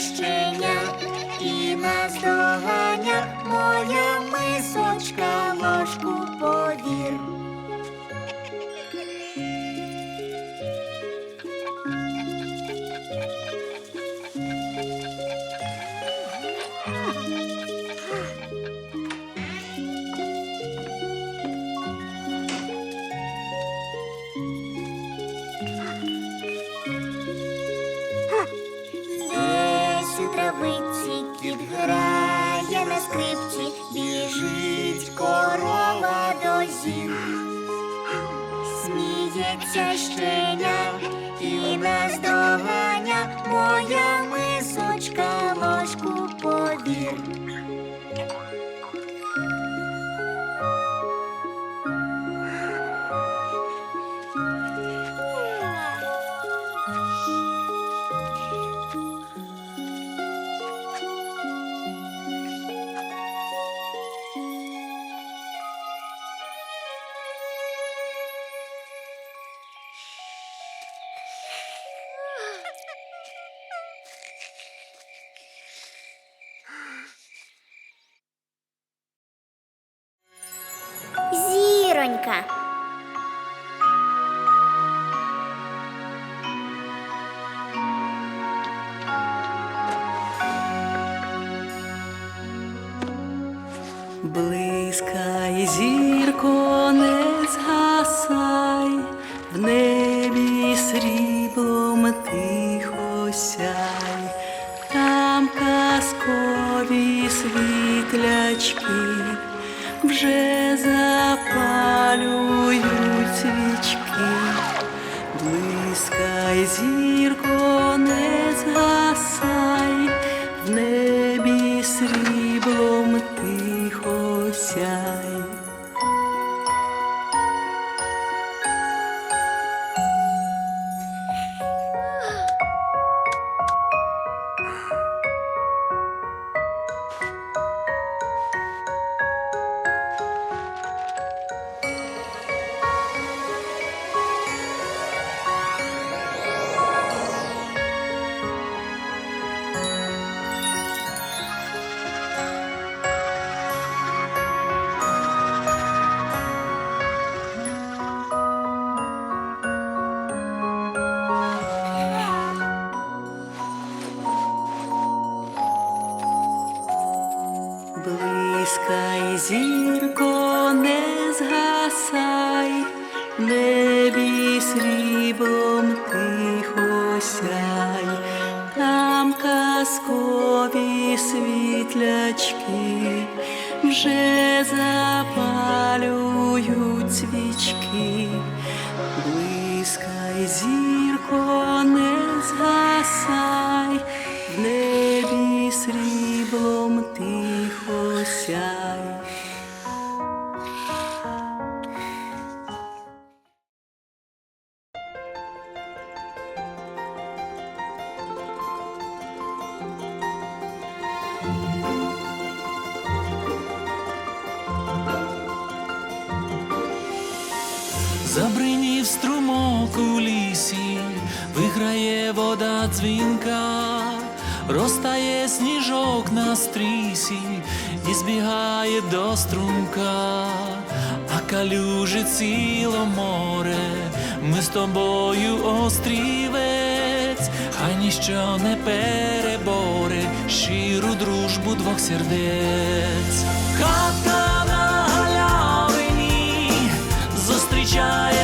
Щеня і наздоганя моя мисочка ложку повір. Сміється щеня і наздоганя моя світлячки вже запалюють свічки. Блискай, зірко, світлячки вже запалюють свічки. Блискай, зірко, не згасай, Забринів струмок у лісі, виграє вода дзвінка, розтає сніжок на стрісі і збігає до струмка, а калюжі ціло море, ми з тобою острівець, хай ніщо не переборе щиру дружбу двох сердець. Зустрічає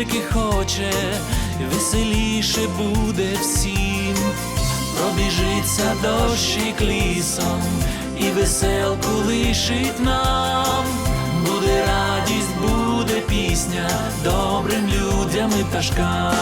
скільки хоче, веселіше буде всім, пробіжиться дощик лісом, і веселку лишить нам. Буде радість, буде пісня добрим людям і пташкам.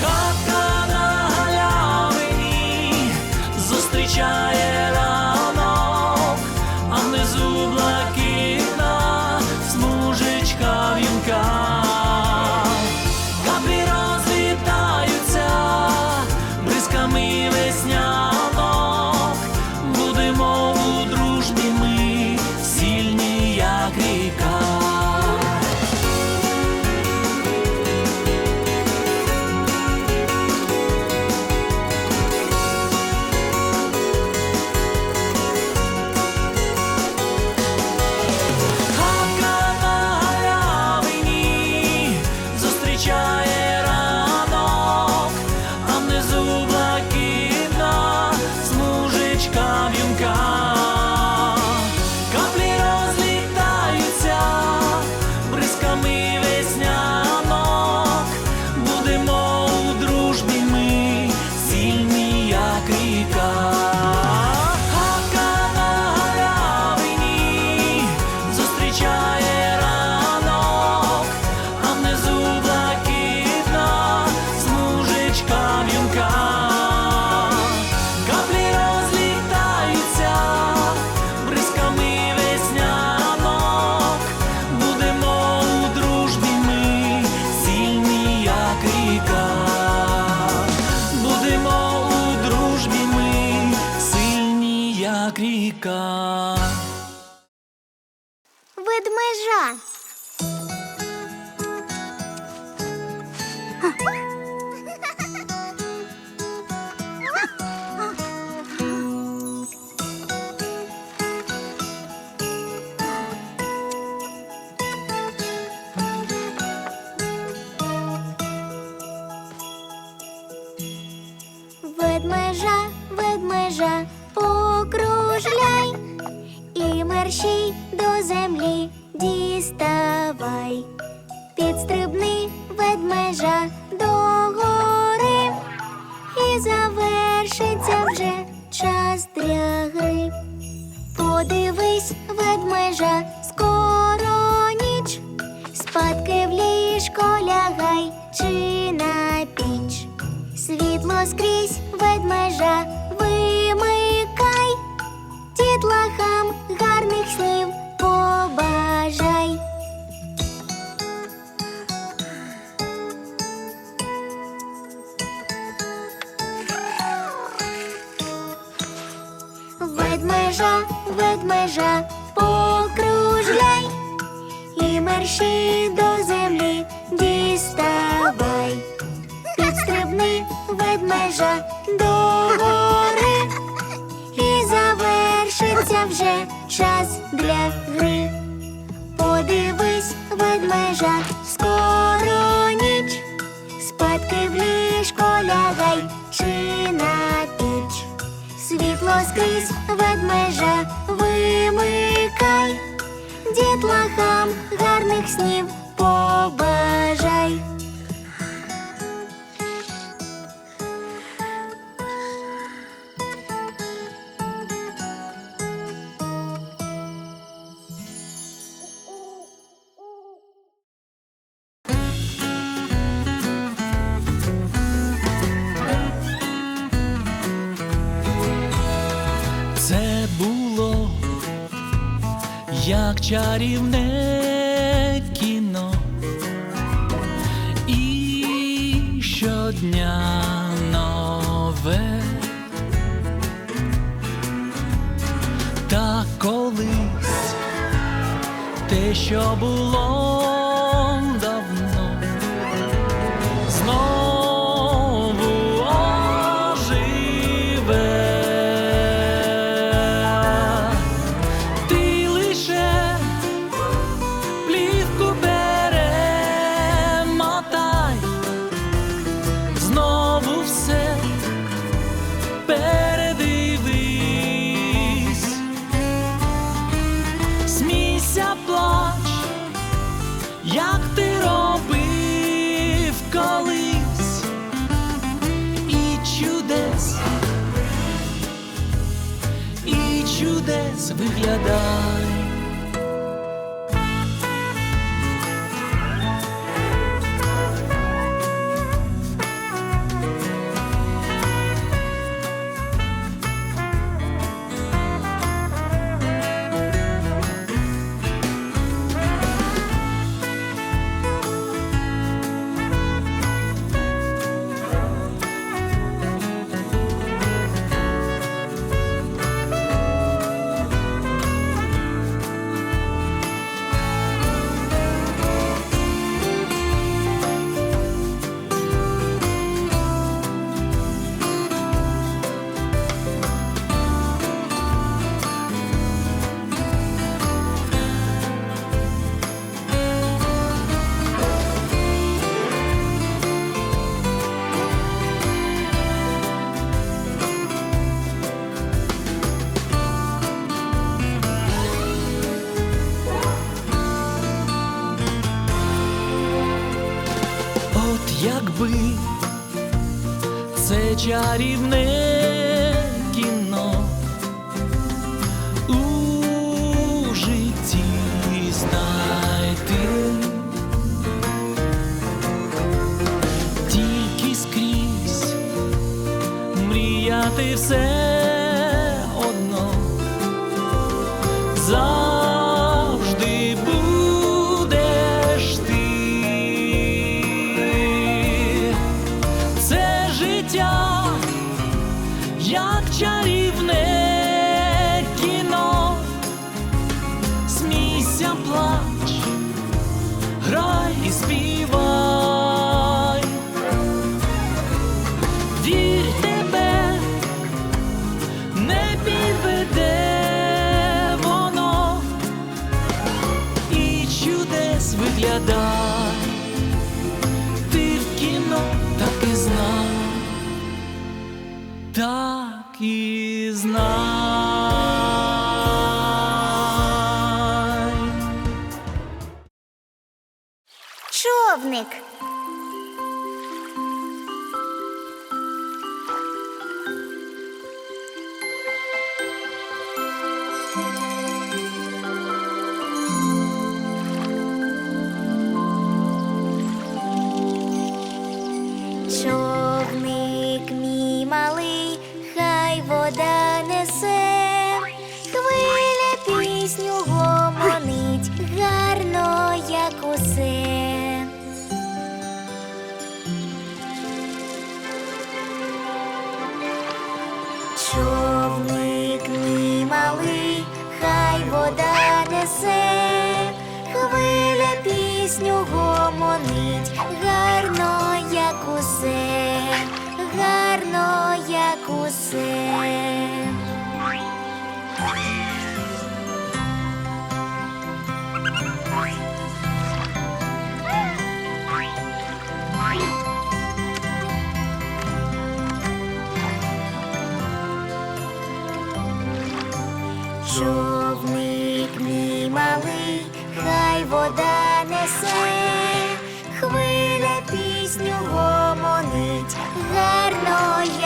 Хатка на галявині зустрічає як ріка. Ведмежа. Ведмежа, ведмежа, покружляй і мерщій до землі діставай. Підстрибни ведмежа до гори, і завершиться вже час для. Подивись, ведмежа, скоро ніч, спадки в ліжко лягай чи на піч. Світло скрізь ведмежа ведмежа, покружляй і мерщій до землі діставай. Підстрибни ведмежа до гори і завершиться вже час для гри. Подивись, ведмежа, скоро ніч, спадки в ліжко лягай чи на піч. Світло скрізь ведмежа гарних снів побажай. Чарівне щодня нове. Та колись те, що було виглядав. чарівне кіно у житті знайти тільки скрізь мріяти все. гомонить, гарно, як усе, гарно, як усе. Човник мій малий, хай вода несе, хвиля пісню гомонить гарної.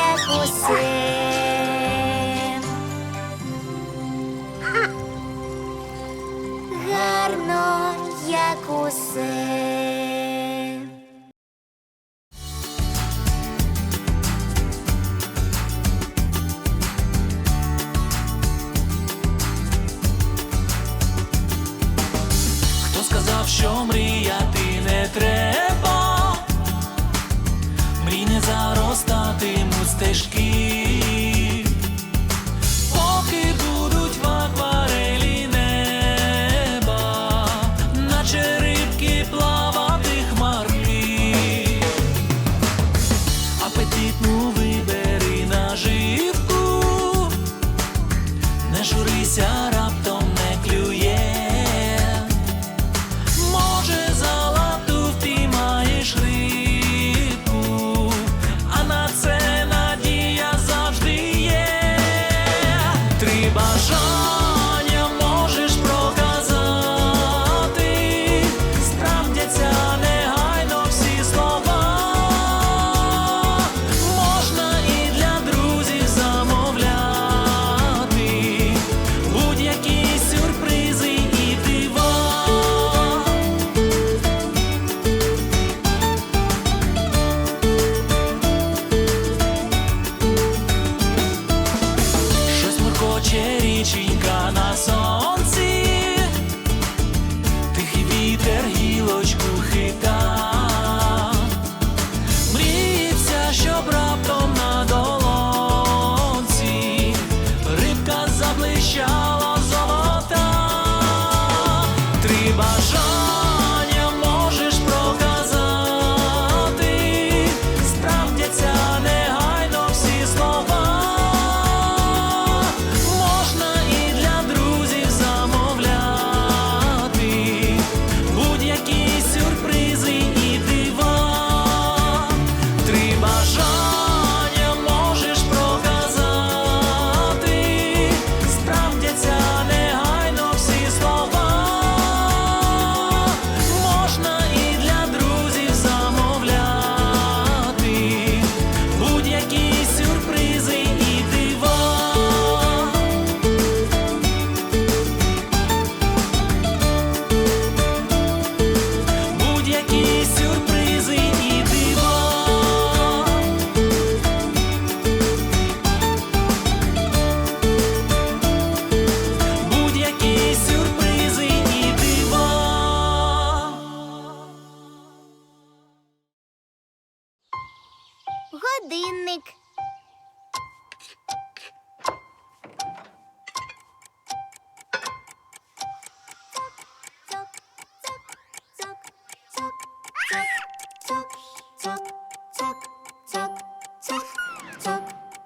годинник.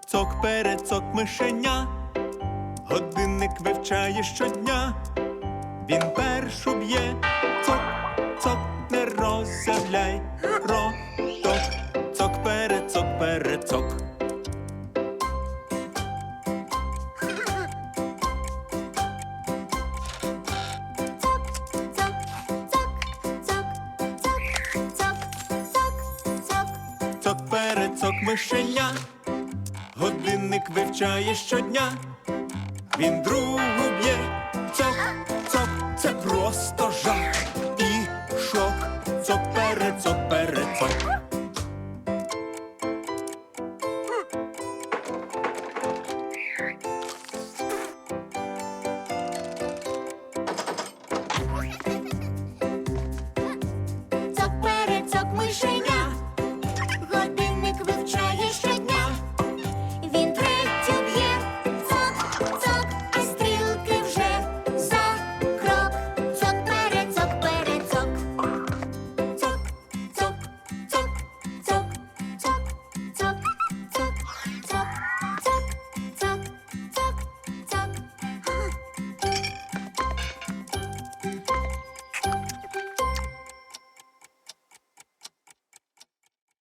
Цок перед, перецок мишеня, годинник вивчає щодня, він першу б'є. цок мишеня, годинник вивчає щодня, він другу б'є, цок, цок, це просто жах.